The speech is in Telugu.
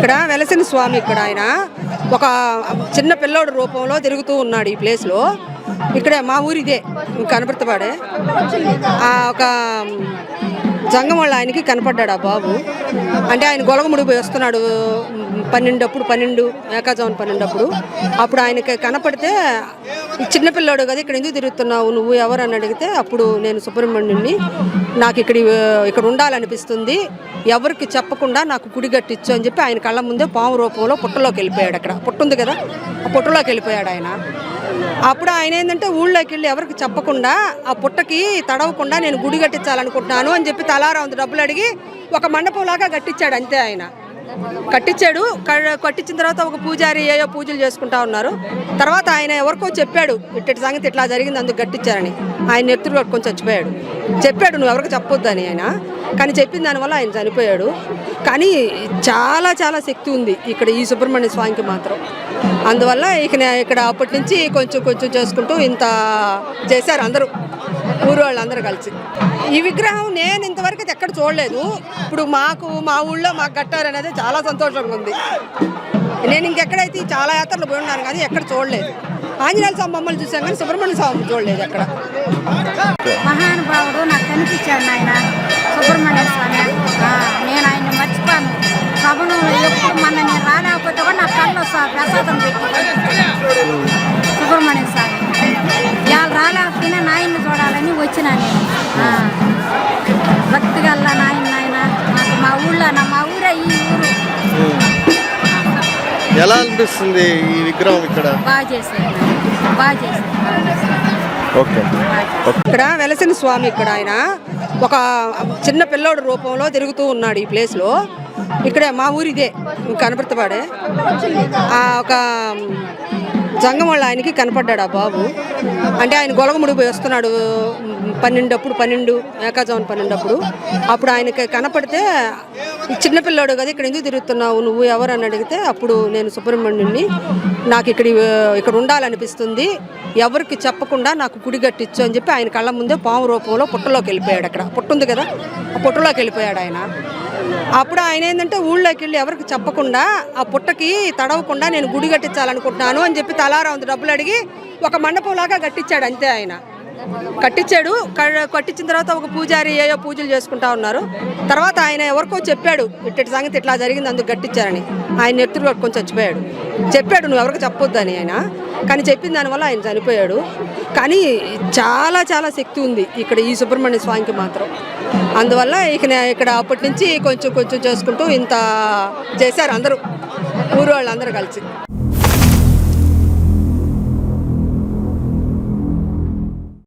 ఇక్కడ వెలసిన స్వామి ఇక్కడ ఆయన ఒక చిన్న పిల్లోడు రూపంలో తిరుగుతూ ఉన్నాడు ఈ ప్లేస్లో. ఇక్కడే మా ఊరిదే కనపడతాడే ఆ ఒక జంగం వాళ్ళ ఆయనకి కనపడ్డాడు ఆ బాబు. అంటే ఆయన గొలగముడి పోయి వస్తున్నాడు. పన్నెండు అప్పుడు పన్నెండు ఏకాజామున పన్నెండు అప్పుడు అప్పుడు ఆయనకి కనపడితే చిన్నపిల్లాడు కదా ఇక్కడ ఎందుకు తిరుగుతున్నావు? నువ్వు ఎవరు? అని అడిగితే అప్పుడు నేను సుబ్రహ్మణ్యుని నాకు ఇక్కడ ఇక్కడ ఉండాలనిపిస్తుంది. ఎవరికి చెప్పకుండా నాకు గుడి కట్టించు అని చెప్పి ఆయన కళ్ళ ముందే పాము రూపంలో పుట్టలోకి వెళ్ళిపోయాడు అక్కడ. పుట్టు ఉంది కదా ఆ పుట్టలోకి వెళ్ళిపోయాడు ఆయన. అప్పుడు ఆయన ఏంటంటే ఊళ్ళోకి వెళ్ళి ఎవరికి చెప్పకుండా ఆ పుట్టకి తడవకుండా నేను గుడి కట్టించాలనుకుంటున్నాను అని చెప్పి తలారా డబ్బులు అడిగి ఒక మండపంలాగా కట్టించాడు అంతే ఆయన. కట్టించాడు క- కట్టించిన తర్వాత ఒక పూజారి ఏయో పూజలు చేసుకుంటా ఉన్నారు. తర్వాత ఆయన ఎవరికో చెప్పాడు ఇట్టటి సంగతి ఇట్లా జరిగింది అందుకు కట్టించారని. ఆయన నెత్తురు కట్టుకొని చచ్చిపోయాడు. చెప్పాడు నువ్వు ఎవరికి చెప్పొద్దని ఆయన. కానీ చెప్పిన దానివల్ల ఆయన చనిపోయాడు. కానీ చాలా చాలా శక్తి ఉంది ఇక్కడ ఈ సుబ్రహ్మణ్య స్వామికి మాత్రం. అందువల్ల ఇక ఇక్కడ అప్పటి నుంచి కొంచెం కొంచెం చేసుకుంటూ ఇంత చేశారు అందరూ. ఊరు వాళ్ళందరూ కలిసి. ఈ విగ్రహం నేను ఇంతవరకు అయితే ఎక్కడ చూడలేదు. ఇప్పుడు మాకు మా ఊళ్ళో మాకు కట్టారు అనేది చాలా సంతోషంగా ఉంది. నేను ఇంకెక్కడైతే చాలా యాత్రలు పోయి ఉన్నాను కానీ ఎక్కడ చూడలేదు. ఆంజనేయ స్వామి బొమ్మలు చూసాం కానీ సుబ్రహ్మణ్య స్వామి చూడలేదు అక్కడ మహానుభావుడు నాకు కనిపించాడు ఆయన సుబ్రహ్మణ్య స్వామి. నేను ఆయన్ని మర్చిపోను సభను ఎప్పుడు మన నేను రాలేకపోతే కూడా నా కళ్ళు ప్రసాదం పెట్టి సుబ్రహ్మణ్య స్వామి. ఇవాళ రాలేకపోయినా నాయన్ని చూడాలని వచ్చినాను నేను. ఎలా అనిపిస్తుంది ఈ విగ్రహం ఇక్కడ? ఓకే. ఇక్కడ వెలసిన స్వామి ఇక్కడ ఆయన ఒక చిన్న పిల్లోడు రూపంలో తిరుగుతూ ఉన్నాడు ఈ ప్లేస్లో ఇక్కడే మా ఊరిదే కనపడతాడే ఆ ఒక జంగం వాళ్ళ ఆయనకి కనపడ్డాడు ఆ బాబు. అంటే ఆయన గొలగముడి పోయి వస్తున్నాడు పన్నెండు అప్పుడు పన్నెండు ఏకాజామున పన్నెండు అప్పుడు అప్పుడు ఆయనకి కనపడితే చిన్నపిల్లాడు కదా ఇక్కడ ఎందుకు తిరుగుతున్నావు? నువ్వు ఎవరు అని అడిగితే అప్పుడు నేను సుబ్రహ్మణ్యుని నాకు ఇక్కడ ఇక్కడ ఉండాలనిపిస్తుంది ఎవరికి చెప్పకుండా నాకు గుడి కట్టించు అని చెప్పి ఆయన కళ్ళ ముందే పాము రూపంలో పుట్టలోకి వెళ్ళిపోయాడు అక్కడ. పుట్టుంది కదా ఆ పుట్టలోకి వెళ్ళిపోయాడు ఆయన. అప్పుడు ఆయన ఏంటంటే ఊళ్ళోకి వెళ్ళి ఎవరికి చెప్పకుండా ఆ పుట్టకి తడవకుండా నేను గుడి కట్టించాలనుకుంటున్నాను అని చెప్పి తలారా ఉంది డబ్బులు అడిగి ఒక మండపంలాగా కట్టించాడు అంతే ఆయన. కట్టించాడు. క- కట్టించిన తర్వాత ఒక పూజారి ఏయో పూజలు చేసుకుంటా ఉన్నారు. తర్వాత ఆయన ఎవరికో చెప్పాడు ఇట్టటి సంగతి ఇట్లా జరిగింది అందుకు కట్టించారని. ఆయన నెత్తురు కట్టుకొని చచ్చిపోయాడు. చెప్పాడు నువ్వు ఎవరికి చెప్పొద్దని ఆయన. కానీ చెప్పిన దానివల్ల ఆయన చనిపోయాడు. కానీ చాలా చాలా శక్తి ఉంది ఇక్కడ ఈ సుబ్రహ్మణ్య స్వామికి మాత్రం. అందువల్ల ఇక ఇక్కడ అప్పటి నుంచి కొంచెం కొంచెం చేసుకుంటూ ఇంత చేశారు అందరూ ఊరు వాళ్ళందరూ కలిసి.